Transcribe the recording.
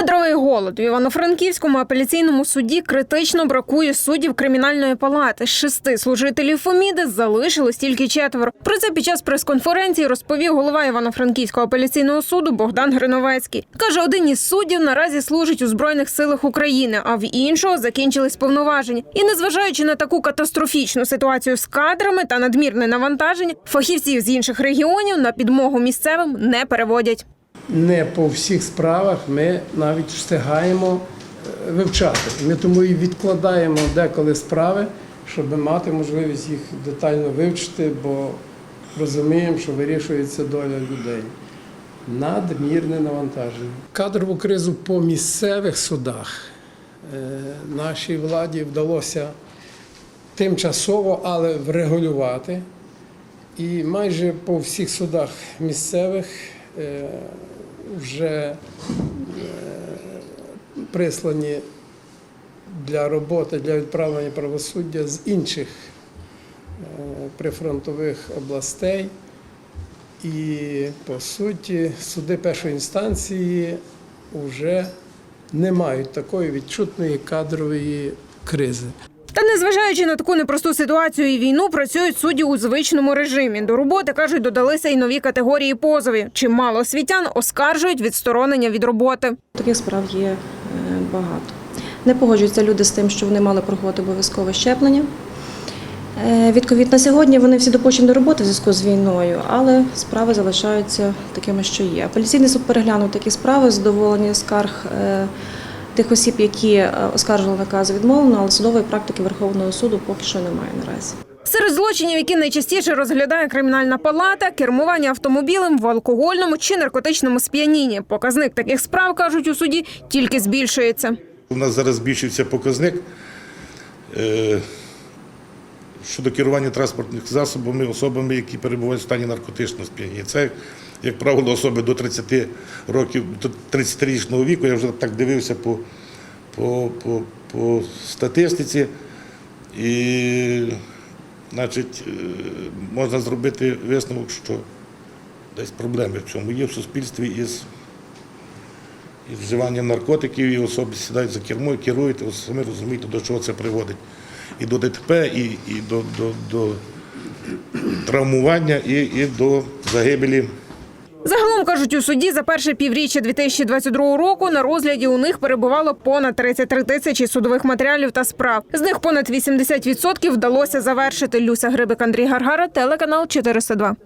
Кадровий голод в Івано-Франківському апеляційному суді критично бракує суддів кримінальної палати. Шести служителів Феміди залишилось тільки четверо. Про це під час прес-конференції розповів голова Івано-Франківського апеляційного суду Богдан Гриновецький. Каже, один із суддів наразі служить у збройних силах України, а в іншого закінчились повноваження. І незважаючи на таку катастрофічну ситуацію з кадрами та надмірне навантаження, фахівців з інших регіонів на підмогу місцевим не переводять. Не по всіх справах ми навіть встигаємо е, вивчати. Ми тому і відкладаємо деколи справи, щоб мати можливість їх детально вивчити, бо розуміємо, що вирішується доля людей. Надмірне навантаження. Кадрову кризу по місцевих судах е, нашій владі вдалося тимчасово, але врегулювати. І майже по всіх судах місцевих вже е, прислані для роботи, для відправлення правосуддя з інших е, прифронтових областей. І по суті, суди першої інстанції вже не мають такої відчутної кадрової кризи. Та незважаючи на таку непросту ситуацію і війну, працюють судді у звичному режимі. До роботи кажуть, додалися й нові категорії позовів. Чимало освітян оскаржують відсторонення від роботи. Таких справ є е, багато. Не погоджуються люди з тим, що вони мали проходити обов'язкове щеплення. Е, Від ковід на сьогодні вони всі допущені до роботи в зв'язку з війною, але справи залишаються такими, що є. Апеляційний суд переглянув такі справи, задоволення скарг е, тих осіб, які е, оскаржували накази відмовлено, але судової практики Верховного суду поки що немає наразі. Серед злочинів, які найчастіше розглядає кримінальна палата, кермування автомобілем в алкогольному чи наркотичному сп'янінні. Показник таких справ кажуть у суді тільки збільшується. У нас зараз збільшився показник е, щодо керування транспортними засобами особами, які перебувають в стані наркотичного сп'яніння. Це, як правило, особи до 30 років, до 30-річного віку. Я вже так дивився по, по, по, по статистиці. І, значить, е, можна зробити висновок, що десь проблеми в цьому є в суспільстві із і вживання наркотиків, і особи сідають за кермо і керують, ви самі розумієте, до чого це приводить. І до ДТП, і, і до, до, до травмування, і, і до загибелі. Загалом кажуть у суді за перше півріччя 2022 року на розгляді у них перебувало понад 33 тисячі судових матеріалів та справ. З них понад 80% вдалося завершити. Люся Грибик, Андрій Гаргара, телеканал 402.